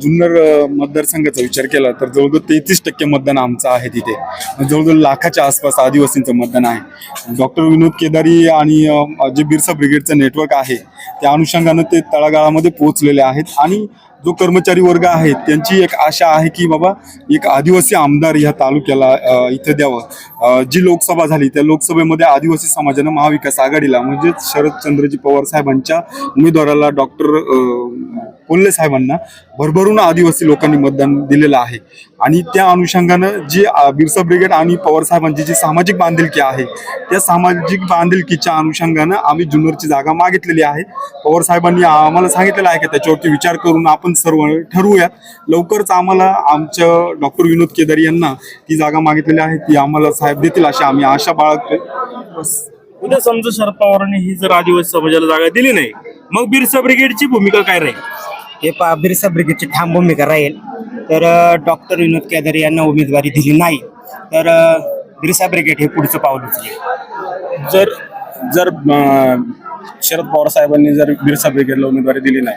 जुन्नर मतदारसंघाचा विचार केला तर जवळजवळ तेहतीस टक्के मतदान आमचं आहे तिथे. जवळजवळ लाखाच्या आसपास आदिवासींचं मतदान आहे. डॉक्टर विनोद केदारी आणि जे बिरसा ब्रिगेडचं नेटवर्क आहे. त्या अनुषंगानं ते तळागाळामध्ये पोहोचलेले आहेत आणि जो कर्मचारी वर्ग आहे त्यांची एक आशा आहे की बाबा एक आदिवासी आमदार ह्या तालुक्याला इथे इथं द्यावं. जी लोकसभा झाली त्या लोकसभेमध्ये आदिवासी समाजानं महाविकास आघाडीला म्हणजेच शरदचंद्रजी पवार साहेबांच्या उमेदवाराला डॉक्टर कोल्हे साहेबांना भरभरून आदिवासी लोकांनी मतदान दिलेलं आहे. आणि त्या अनुषंगानं जी बिरसा ब्रिगेड आणि पवार साहेबांची जी सामाजिक बांधिलकी आहे त्या सामाजिक बांधिलकीच्या अनुषंगानं आम्ही जुन्नरची जागा मागितलेली आहे. पवार साहेबांनी आम्हाला सांगितलेलं आहे की त्याच्यावरती विचार करून आपण सर्व ठरवूयात लवकरच आम्हाला आमच्या डॉक्टर विनोद केदारी यांना ती जागा मागितलेली आहे. ती आम्हाला साहेब देतील अशी आम्ही आशा बाळगतोय. बस. उद्या समजा शरद पवारांनी ही जर आदिवासी समाजाला जागा दिली नाही मग बिरसा ब्रिगेडची भूमिका काय राहील? हे पा बिरसा ब्रिगेडची ठाम भूमिका राहील. तर डॉक्टर विनोद केदारे यांना उमेदवारी दिली नाही. तर बिरसा ब्रिगेड हे पुढचं पाऊल उचलेल. जर जर शरद पवार साहेबांनी जर बिरसा ब्रिगेडला उमेदवारी दिली नाही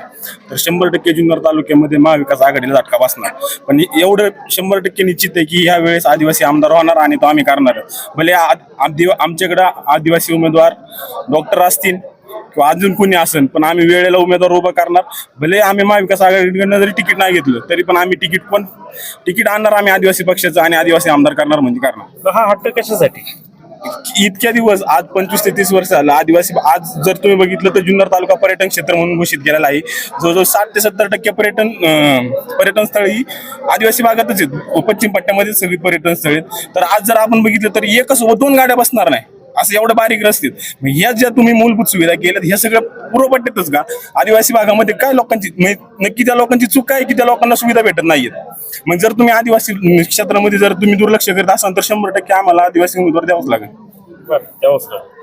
तर शंभर टक्के जुन्नर तालुक्यामध्ये महाविकास आघाडीला झटका बसणार. पण एवढं शंभर टक्के निश्चित आहे की ह्या वेळेस आदिवासी आमदार होणार आणि तो आम्ही करणार. भले आमच्याकडं आदिवासी उमेदवार डॉक्टर असतील किंवा अजून कोणी असेल पण आम्ही वेळेला उमेदवार उभा करणार. भले आम्ही महाविकास आघाडीकडनं जरी तिकीट नाही घेतलं तरी पण आम्ही तिकीट पण तिकीट आणणार आम्ही आदिवासी पक्षाचं आणि आदिवासी आमदार करणार म्हणजे करणार. हा हट्ट कशासाठी? इतक्या दिवस आज पंचवीस ते तीस वर्ष झालं. आदिवासी आज जर तुम्ही बघितलं तर जुन्नर तालुका पर्यटन क्षेत्र म्हणून घोषित केलेला आहे. जवळजवळ साठ ते सत्तर टक्के पर्यटन पर्यटन स्थळ ही आदिवासी भागातच आहेत. पश्चिम पट्ट्यामध्ये सगळी पर्यटन स्थळ आहेत. तर आज जर आपण बघितलं तर एकच व दोन गाड्या बसणार नाही. असं एवढं बारीक रस्ते. आहेत. मग ह्या ज्या तुम्ही मूलभूत सुविधा केल्यात ह्या सगळ्या पूर्वपट्ट्यातच का? आदिवासी भागामध्ये काय लोकांची म्हणजे नक्की त्या लोकांची चूक काय आहे की त्या लोकांना सुविधा भेटत नाहीयेत? मग जर तुम्ही आदिवासी क्षेत्रामध्ये जर तुम्ही दुर्लक्ष करत असाल तर शंभर टक्के आम्हाला आदिवासी उमेदवार द्यावाच लागेल. बरं लागेल.